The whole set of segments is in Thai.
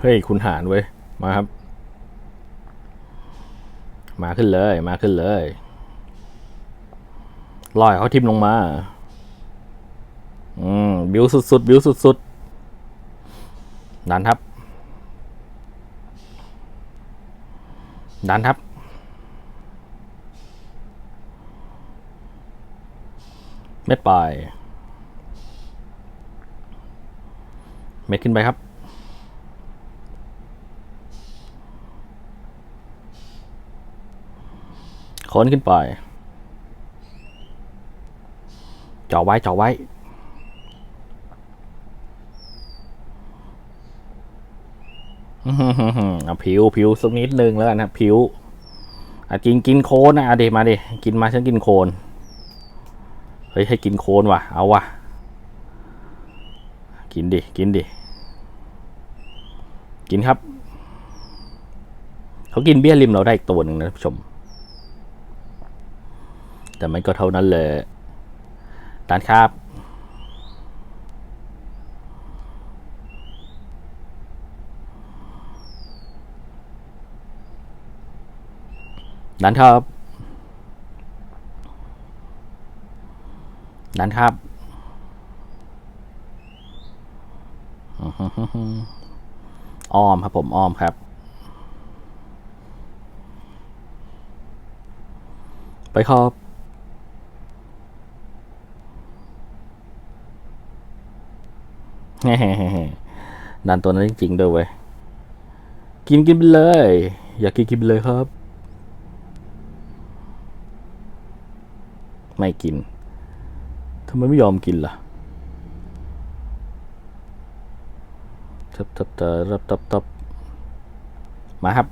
เฮ้ยคุณหารเว้ย มาครับ มาขึ้นเลย มาขึ้นเลยลอยเขาทิมลงมา อืม บิวสุดๆ บิวสุดๆ ดันครับ ดันครับ เม็ดปลาย เม็ดขึ้นไปครับ ค้นขึ้นไปจ่อไว้จ่อไว้อือหือหือหือผิวผิวสักนิดนึงแล้วกันนะผิวอะกินกินโคนนะอะเดมาดิกินมาฉันกินโคนเฮ้ยให้กินโคนว่ะ เอาว่ะ กินดิ กินดิ กินครับ เขากินเบี้ยริมเราได้อีกตัวหนึ่งนะท่านผู้ชม แต่มันก็เท่านั้นเลยตานครับ ดันครับ ดันครับออหือหือหืออ้อมครับผมอ้อมครับ ไปครับ แฮ่ๆๆ ดันตัวนั้นจริงๆด้วยเว้ย กินกินไปเลย อยากกินกินไปเลยครับ ไม่กินทำไมไม่ยอมกินล่ะทับทับทับทับทับมาครับ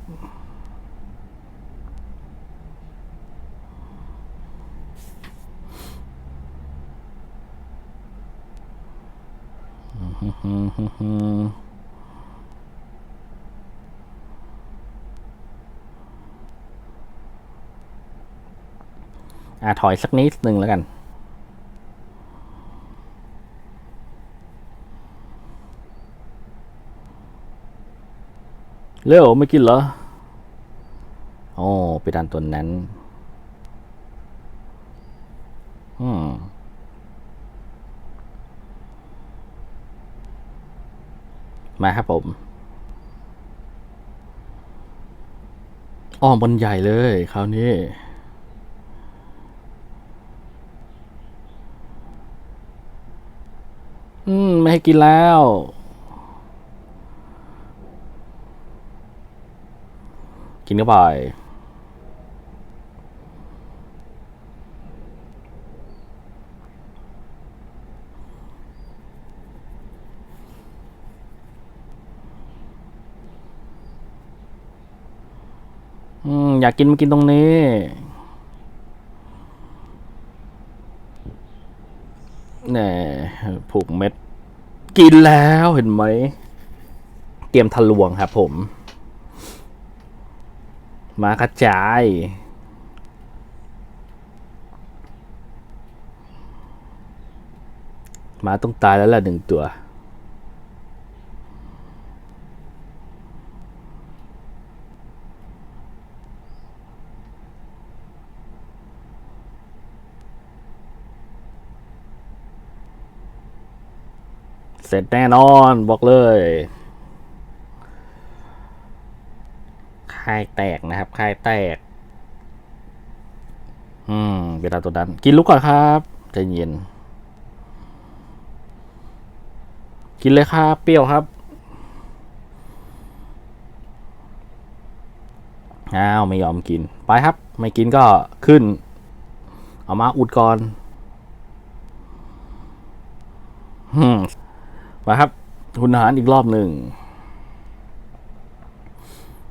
อะถอยสักนิดหนึ่งแล้วกัน เร็วไม่กินเหรอ โอ้ไปดันตัวนั้น อืม มาครับผมอ้อมบนใหญ่เลยคราวนี้ อืม ไม่ให้กินแล้ว กินเข้าไป อยากกินมากินตรงนี้แหน่ผูกเม็ด กินแล้วเห็นไหม เตรียมทะลวงครับผม มากระจายมาต้องตายแล้วล่ะหนึ่งตัว เสร็จแน่นอนบอกเลยค่ายแตกนะครับค่ายแตก อืม เวลาตัวนั้น กินลูกก่อนครับใจเย็น กินเลยครับ เปรี้ยวครับ อ้าว ไม่ยอมกิน ไปครับ ไม่กินก็ขึ้น เอามาอุดก่อนอื มมาครับคุณหารอีกรอบหนึ่ง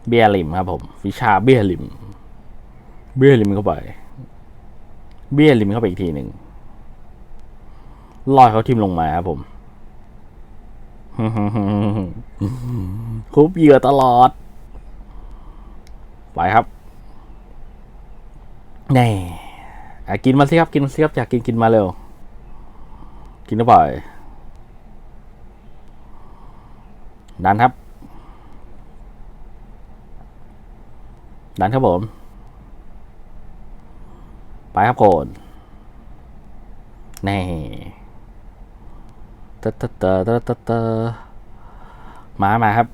เบียริมครับผมวิชาเบียริม เบียริมเข้าไป เบียริมเข้าไปอีกทีหนึ่งลอยเขาทิมลงมาครับผมคุบเหยื่อตลอด ไปครับแน่กินมาสิครับ กินมาสิครับ อยากกินกินมาเร็ว กินเข้าไป ดันครับ ดันครับผม ไปครับโกนนี่เตะเตะเตเตเตะมามาครับ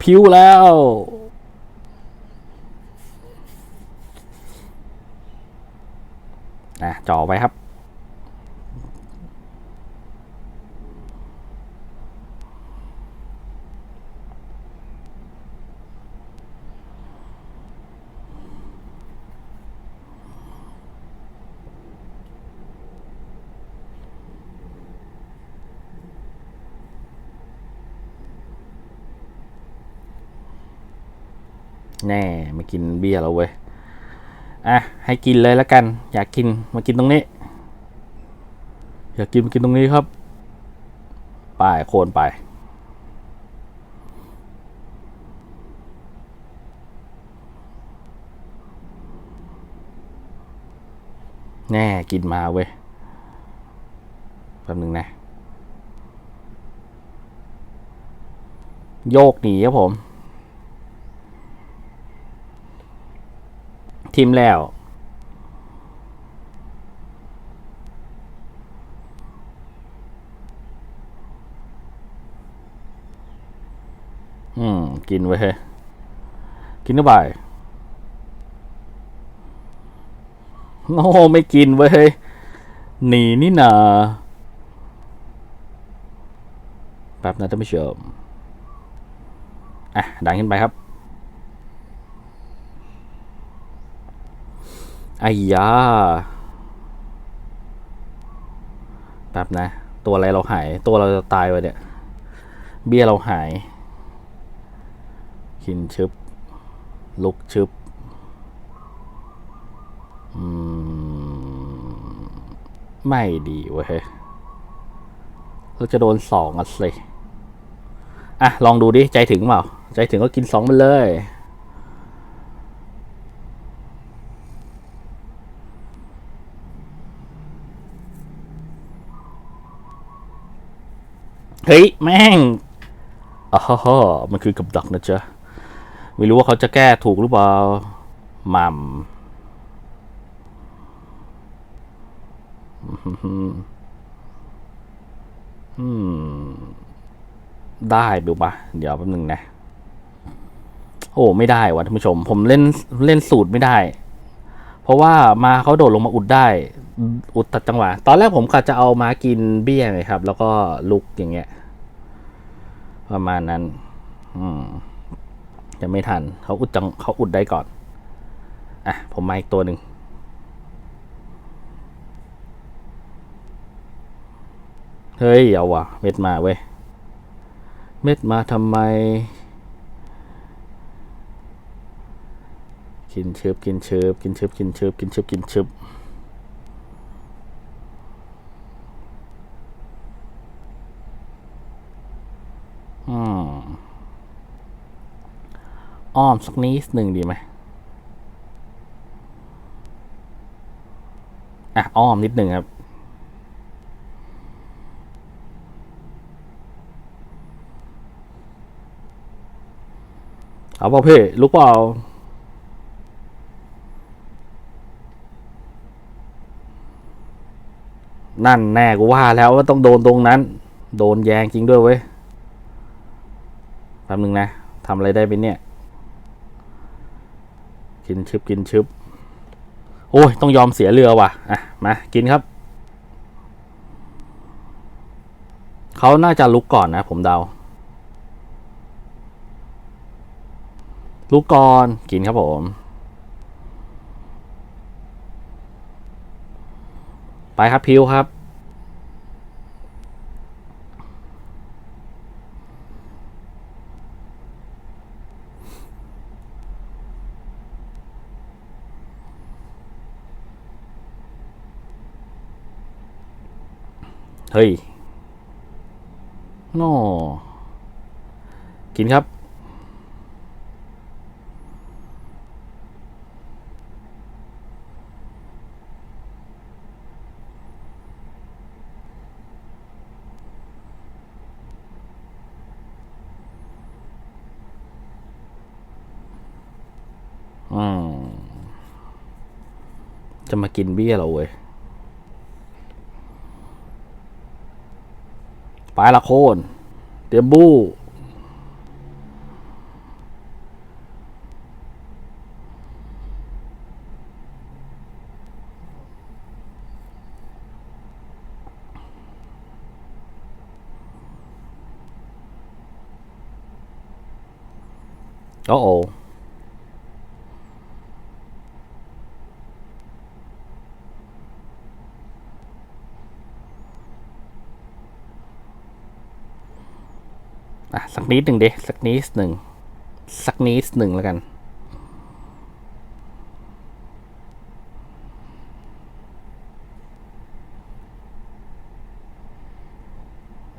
พิวแล้วนะจ่อไปครับ แน่มากินเบียร์แล้วเว้ย อะ ให้กินเลยแล้วกัน อยากกินมากินตรงนี้ อยากกินมากินตรงนี้ครับไปโคนไป แน่กินมาเว้ยแป๊บหนึ่งนะ โยกหนีครับผม ทีมแล้ว อืม กินไว้เฮ้ยกินเข้าไปโอ้ไม่กินไว้เฮ้ย หนีนี่นาแป๊บนะท่านผู้ชมอะดังขึ้นไปครับ ไอ้ยาแป๊บนะ ตัวอะไรเราหาย ตัวเราจะตายวะเนี่ย เบี้ยเราหายกินชึบ ลุกชึบ อืม ไม่ดีเว้ยเราจะโดนสองอะสิ อะ ลองดูดิ ใจถึงเปล่า ใจถึงก็กินสองมันเลย เฮ้ย แม่งอ๋อฮ่าฮ่ามันคือกับดักนะจ๊ะ ไม่รู้ว่าเขาจะแก้ถูกหรือเปล่ามัมอืมได้บิวปะเดี๋ยวแป๊บนึงนะ โอ้ ไม่ได้วะท่านผู้ชม ผมเล่นเล่นสูตรไม่ได้ เพราะว่ามาเขาโดดลงมาอุดได้ อุดตัดจังหวะ ตอนแรกผมกะจะเอามากินเบี้ยไงครับ แล้วก็ลุกอย่างเงี้ย ประมาณนั้น อืมจะไม่ทัน เขาอุดจังเขาอุดได้ก่อน อะ ผมมาอีกตัวหนึ่งเฮ้ย เอาวะเม็ดมาเว้ย เม็ดมาทำไม กินเชิบกินเชิบกินเชิบกินเชิบกินเชิบกินเชิบอ้อมสักนิดหนึ่งดีไหมอะอ้อมนิดหนึ่งครับเอาเปล่าเพ่ลุกเปล่า นั่นแน่กูว่าแล้วว่าต้องโดนตรงนั้น โดนแยงจริงด้วยเว้ยแป๊บนึงนะทำอะไรได้ไปเนี่ย กินชึบกินชึบโอ้ย ต้องยอมเสียเรือว่ะ อะ มา กินครับ เขาน่าจะลุกก่อนนะ ผมเดา ลุกก่อน กินครับผม ไปครับพิวครับ เฮ้ยนอกินครับอืมจะมากินเบี้ยเราเว้ย ไปละโคนเตียมบู้โอ้โอ สักนิดหนึ่งเดสักนิดหนึ่งสักนิดหนึ่งแล้วกัน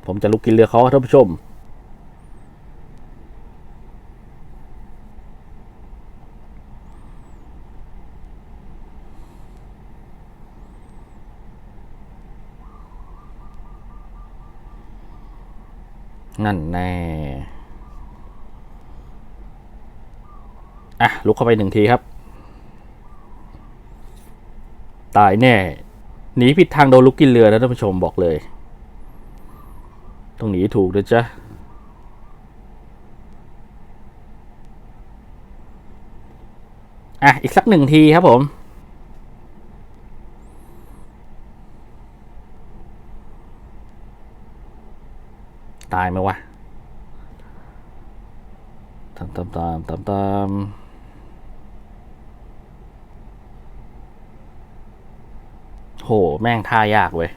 ผมจะลุกกินเรือเขาท่านผู้ชม นั่นแน่อะลุกเข้าไปหนึ่งทีครับ ตายแน่หนีผิดทางโดนลุกกินเรือนะท่านผู้ชมบอกเลย ต้องหนีถูกนะจ๊ะอะอีกสักหนึ่งทีครับผม ตายไหมวะตามตามตามตามตามโห แม่งท่ายากเว้ย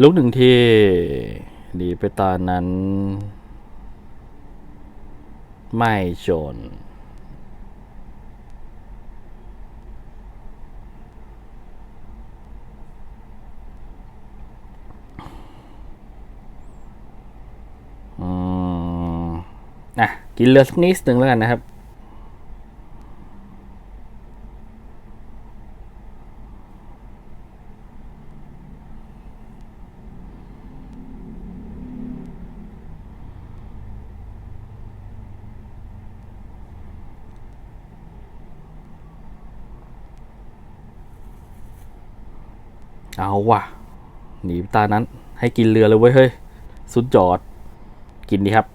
ลุกหนึ่งทีดีไปตอนนั้น ไม่จน อะกินเรือสักนิดหนึ่งแล้วกันนะครับ เอาว่ะ หนีตานั้นให้กินเรือเลยเว้ยเฮ้ย สุดยอด กินดีครับ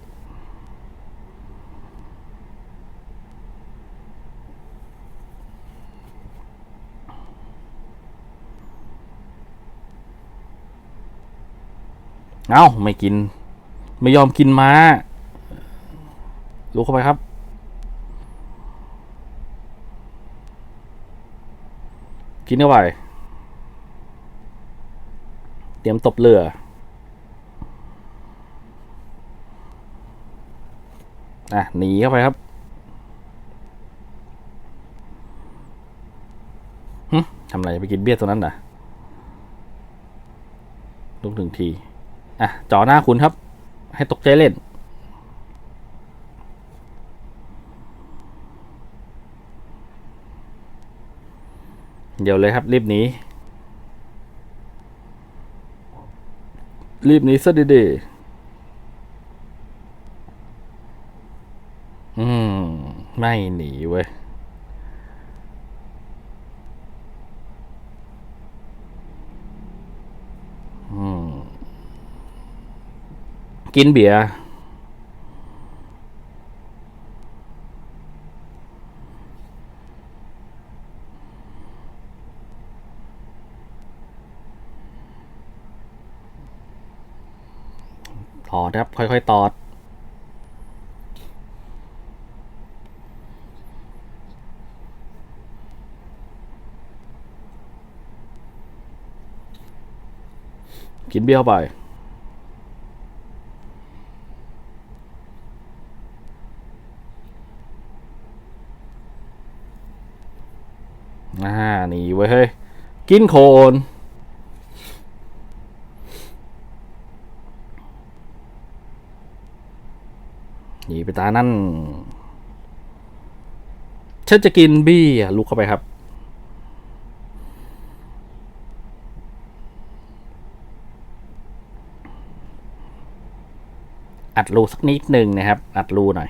เอ้าไม่กิน ไม่ยอมกินมาลุกเข้าไปครับกินเข้าไปเตรียมตบเรือ อะ หนีเข้าไปครับทำอะไรไปกินเบี้ยตัวนั้นน่ะลุกหนึ่งที อะจ่อหน้าคุณครับ ให้ตกใจเล่น เดี๋ยวเลยครับ รีบหนีรีบหนีซะดีๆอืม ไม่หนีเว้ย กินเบียร์ตอดครับ ค่อย ๆ ตอด กินเบี้ยวไป อ่า นี่เว้เฮ้ย กินโคนหนีไปตานั่นฉันจะกินบี้อะลุกเข้าไปครับ อัดรูสักนิดหนึ่งนะครับ อัดรูหน่อย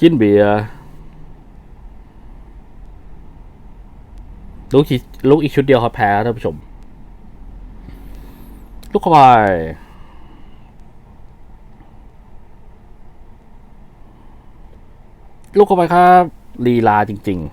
กินเบียร์ลูกอีลูกอีกชุดเดียวครับแพ้ท่านผู้ชม ลูกเข้าไปลูกเข้าไปครับลีลาจริง ๆ